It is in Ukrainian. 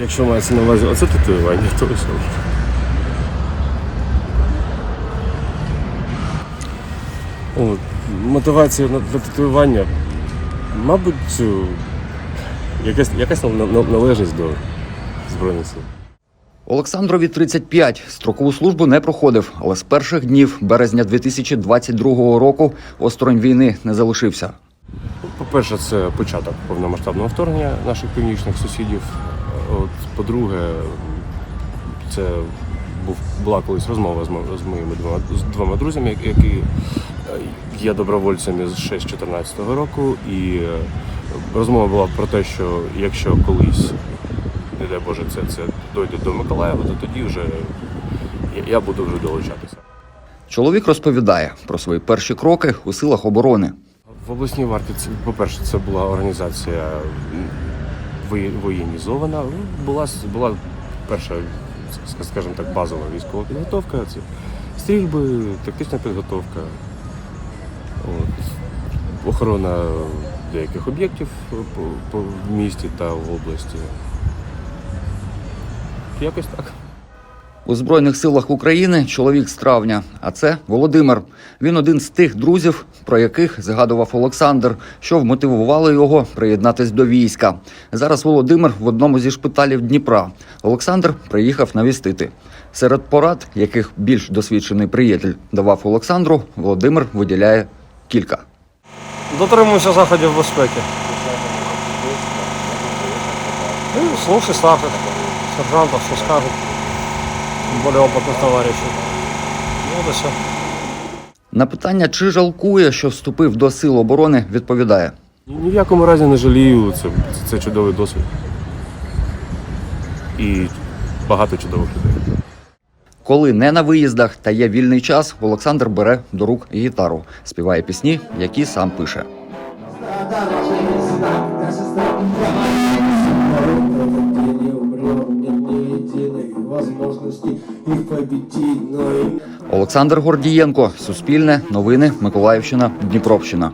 Якщо мається на увазі оце татуювання, то що? О, мотивація на- для татуювання, мабуть, якась, якась нал- нал- належність до Збройних сил. Олександрові 35. Строкову службу не проходив, але з перших днів березня 2022 року осторонь війни не залишився. По-перше, це початок повномасштабного вторгнення наших північних сусідів. От, по-друге, це був, була колись розмова з, з моїми двома, з двома друзями, які- е, є добровольцями з ще з 2014 року. І е, розмова була про те, що якщо колись, не дай Боже, це, це дойде до Миколаєва, то тоді вже я, я буду вже долучатися. Чоловік розповідає про свої перші кроки у силах оборони. В обласній варті, по-перше, це була організація воєнізована. Ну, Була, була перша, скажімо так, базова військова підготовка. Це стрільби, тактична підготовка, от, охорона деяких об'єктів в місті та в області. Якось так. У Збройних силах України чоловік з травня, а це Володимир. Він один з тих друзів, про яких згадував Олександр, що вмотивували його приєднатись до війська. Зараз Володимир в одному зі шпиталів Дніпра. Олександр приїхав навістити. Серед порад, яких більш досвідчений приятель давав Олександру, Володимир виділяє кілька. Дотримуюся заходів безпеки. Ну, слушай старших сержантів, що скажуть. Более опытных товаришів. Ну, от і все. На питання, чи жалкує, що вступив до сил оборони, відповідає. Ні в якому разі не жалію, це, це, це чудовий досвід. І багато чудових людей. Коли не на виїздах та є вільний час, Олександр бере до рук гітару, співає пісні, які сам пише. Олександр Гордієнко, Суспільне, Новини, Миколаївщина, Дніпровщина.